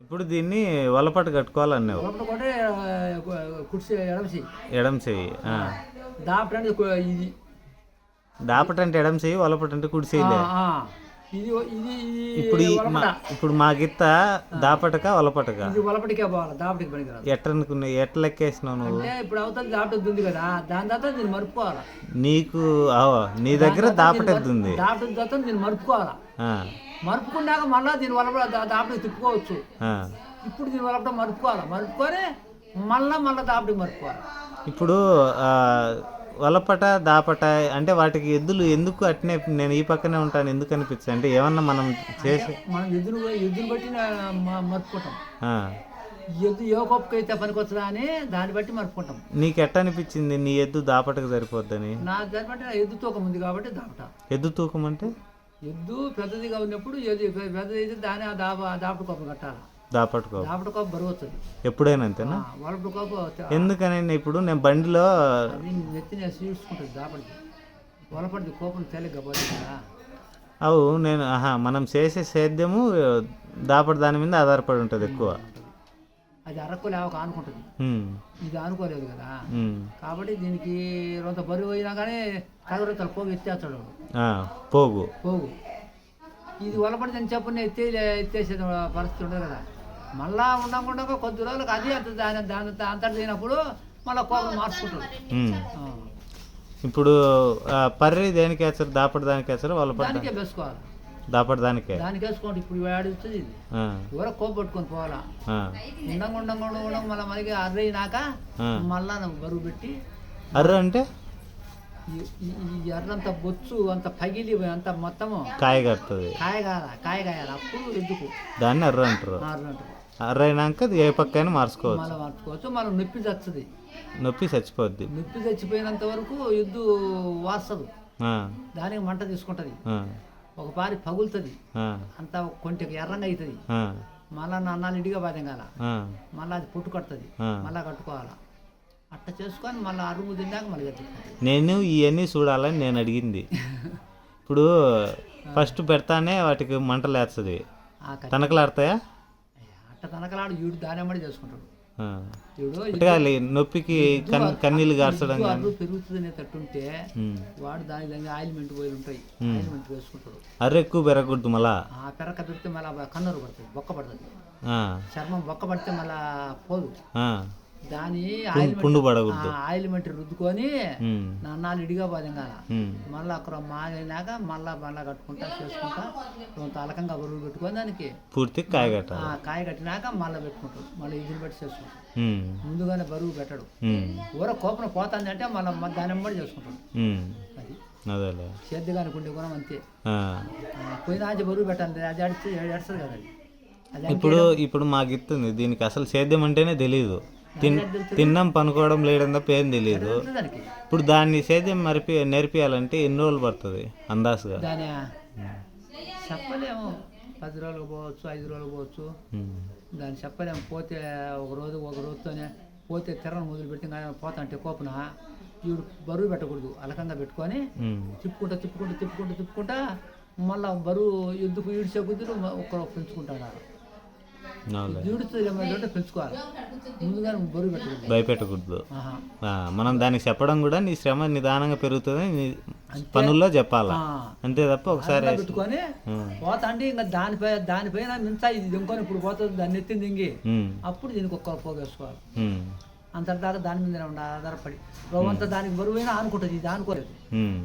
ఇప్పుడు దీన్ని వలపట కట్టుకోవాలన్నావు. కూడా కుర్చీ ఎడమసి ఎడం చెయ్యి ఆ. దాపడానికి కు- ఇది. దాపట అంటే ఎడం చెయ్యి ఇది ఇది ఇప్పుడు ఇప్పుడు మా గిత్త దాపటక వలపటక. ఇది వలపటికే పోవాలి దాపటికి పనికిరాదు. ఎట్టనుకున్నా ఎట్ల లెక్కేసినావు నువ్వు? అంటే ఇప్పుడు అవతల దాపటి ఉంది కదా దాని తర్వాత దీన్ని మరుపుకోవాలి? నీకు నీ దగ్గర దాపటెద్దు ఉంది దాపటి తర్వాత దీన్ని మరుపుకోవాలి? మరుపుకున్నాక మళ్ళీ దీని వలప దాపటికి తిప్పుకోవచ్చు. ఇప్పుడు దీని వలపట మరుపుకోవాలి? మరుపుకొని మళ్ళా మళ్ళీ దాపటికి మరుపుకోవాలి? ఇప్పుడు వలపట దాపట అంటే వాటికి ఎద్దులు ఎందుకు అట్నే నేను ఈ పక్కనే ఉంటాను ఎందుకు అనిపించింది అంటే ఏమన్నా మనం చేసి మనం ఎద్దును ఎద్దును బట్టి నా- మ- మరుపుకుంటాం. ఆ. ఎద్దు ఏ గొప్పకి అయితే పనికొస్తుందా అని దాన్ని బట్టి మరుపుకుంటాం. నీకు ఎట్ట అనిపించింది నీ ఎద్దు దాపటకు సరిపోద్దని? నా దాన్ని బట్టి నా ఎద్దు తూకం ఉంది కాబట్టి దాపట. ఎద్దు తూకం అంటే? ఎద్దు పెద్దదిగా ఉన్నప్పుడు ఎద్దు పెద్దది అయితే దాని ఆ దాప దాపట కోపం కట్టాలి. దాపట్టుకో దాపట కోపం బరువు వస్తుంది ఎప్పుడైనా అంతేనా? వలపట కోపం ఎందుకని ఇప్పుడు నేను బండిలో నెత్తిన దాపడికి వలపడిది కోపం అవు నేను ఆహా మనం చేసే సేద్యము దాపటి దాని మీద ఆధారపడి ఉంటుంది ఎక్కువ. అది అరక్కు లేవక ఆనుకుంటుంది. ఉమ్, ఇది ఆనుకోలేదు కదా. కాబట్టి దీనికి కొంత బరువు అయినా కానీ తగరతలు పోగు ఎత్తేస్తాడు. పోగు. పోగు. ఇది వలపడిందని చెప్పు ఎత్తే ఎత్తేసేది పరిస్థితి ఉండదు కదా. మళ్ళా ఉండకుండా కొద్ది రోజులకు అది అంత దాని దాని అంతటి తినప్పుడు మళ్ళీ కోపం. ఆ. ఇప్పుడు పర్రి దేనికి వేస్తారు? దాపటి దానికి వేస్తారు? వలపట దానికే వేసుకోవాలి. దాపటి దానికే? దానికి వేసుకోండి ఇప్పుడు వేడిస్తుంది ఇది. ఆ, ఊర కోప పట్టుకొని పోవాలా. ఉండంగా ఉండంగా ఉండంగా ఉండంగా మళ్ళీ మనకి అర్రైనాక. మళ్ళా బరువు పెట్టి అర్ర అంటే? ఈ- ఎర్రంత బొచ్చు అంత పగిలి అంత మొత్తము కాయ కడుతుంది కాయ కాల కాయ కాయాలి అప్పుడు ఎందుకు దాన్ని అర్ర అంటారు అర్ర అయినాక ఏ పక్కైనా మార్చుకోవచ్చు మళ్ళీ మార్చుకోవచ్చు మళ్ళీ నొప్పి చచ్చుది నొప్పి చచ్చిపోద్ది నొప్పి చచ్చిపోయినంత వరకు ఎద్దు వాస్తదు దానికి మంట తీసుకుంటుంది ఒక పారి పగులుతుంది అంత కొంచెం ఎర్రంగా అవుతుంది మళ్ళా నాన్నాలు ఇడిగా బాధంగాల ఆ, మళ్ళీ అది పుట్టు కడుతుంది ఆ. మళ్ళా కట్టుకోవాలా అట్ట చేసుకొని మళ్ళీ అరుగు తిన్నాక మళ్ళీ నేను ఇవన్నీ చూడాలని నేను అడిగింది. ఇప్పుడు ఫస్ట్ పెడతానే వాటికి మంటలు వేస్తుంది తనకలాడతాయా? అట్ట తనకలాడు ఈడు దానమ్మడి చేసుకుంటాడు. ఆ. ఈడు పుట్టగాలి నొప్పికి కన్ కన్నీళ్ళు గార్చడం పెరుగుతుంది తట్టుంటే. వాడు దాని దగ్గర ఆయిల్మెంట్ పోయి ఉంటాయి. ఆయిల్మెంట్ వేసుకుంటాడు. అర్ర ఎక్కువ పెరగకూడదు మళ్ళా. ఆ పెరక పెడితే మళ్ళీ కన్నరు పడుతుంది బొక్క పడుతుంది. చర్మం బొక్క పడితే మళ్ళా పోదు. దాని పుండు- పుండు పడకూడదు. ఆయిల్మెంట్ రుద్దుకొని నన్నాళ్ళు ఇడిగా బాధంగాల ఉమ్, మళ్ళీ అక్కడ మాగినాక మళ్ళా మళ్ళా కట్టుకుంటా చేసుకుంటా. కొంత అలకంగా బరువు పెట్టుకొని దానికి పూర్తి కాయ కట్టాలి. కాయ కట్టినాక మళ్ళీ పెట్టుకుంటాడు. మళ్ళీ ఇదిని పెట్టి చేసుకుంటాడు. ముందుగానే బరువు పెట్టడు. ఊర కోపం పోతుంది అంటే మళ్ళీ దాని వెంబడి చేసుకుంటాడు. అది. సేద్యగానికి ఉండే గుణం అంతే. పోయిన ఆంచి బరువు పెట్టాలి అది అడిచి ఏడుస్తుంది కదా అది. ఇప్పుడు ఇప్పుడు మాకు ఇస్తుంది దీనికి అసలు సేద్యం అంటేనే తెలియదు తిన్ తిన్నాం పనుకోవడం లేడం తప్ప ఏం తెలియదు ఇప్పుడు దాన్ని సేద్యం మరిపి నేర్పియాలంటే ఎన్ని రోజులు పడుతుంది అందాసుగా దాని చెప్పలేము. పది రోజులు పోవచ్చు ఐదు రోజులు పోవచ్చు. దాన్ని చెప్పలేము. పోతే ఒక రోజు ఒక రోజుతోనే పోతే తెరను మొదలుపెట్టి పోతా అంటే కోపన ఈవిడ బరువు పెట్టకూడదు. అలకంగా పెట్టుకొని తిప్పుకుంటా తిప్పుకుంటా తిప్పుకుంటా తిప్పుకుంటా మళ్ళా బరువు ఎద్దుకు ఈడ్చే కుదురు ఒక్కరు పెంచుకుంటాడు? పెంచుకోవాలి. బరువు పెట్టకూడదు. భయపెట్టకూడదు. మనం దానికి చెప్పడం కూడా నీ శ్రమ నిదానంగా పెరుగుతుంది నీ పనుల్లో చెప్పాలా. అంతే తప్ప ఒకసారి పెట్టుకొని పోతా అంటే ఇంకా దానిపై దానిపైన మింత ఇది దింకొని ఇప్పుడు పోతుంది దాన్ని ఎత్తింది దింగి అప్పుడు దీనికి ఒక్క పోగేసుకోవాలి అంతటిదాకా దాని మీద ఉండాలి ఆధారపడి. రవ్వంతా దానికి బరువైనా ఆనుకుంటుంది ఇది ఆనుకోలేదు. ఉమ్.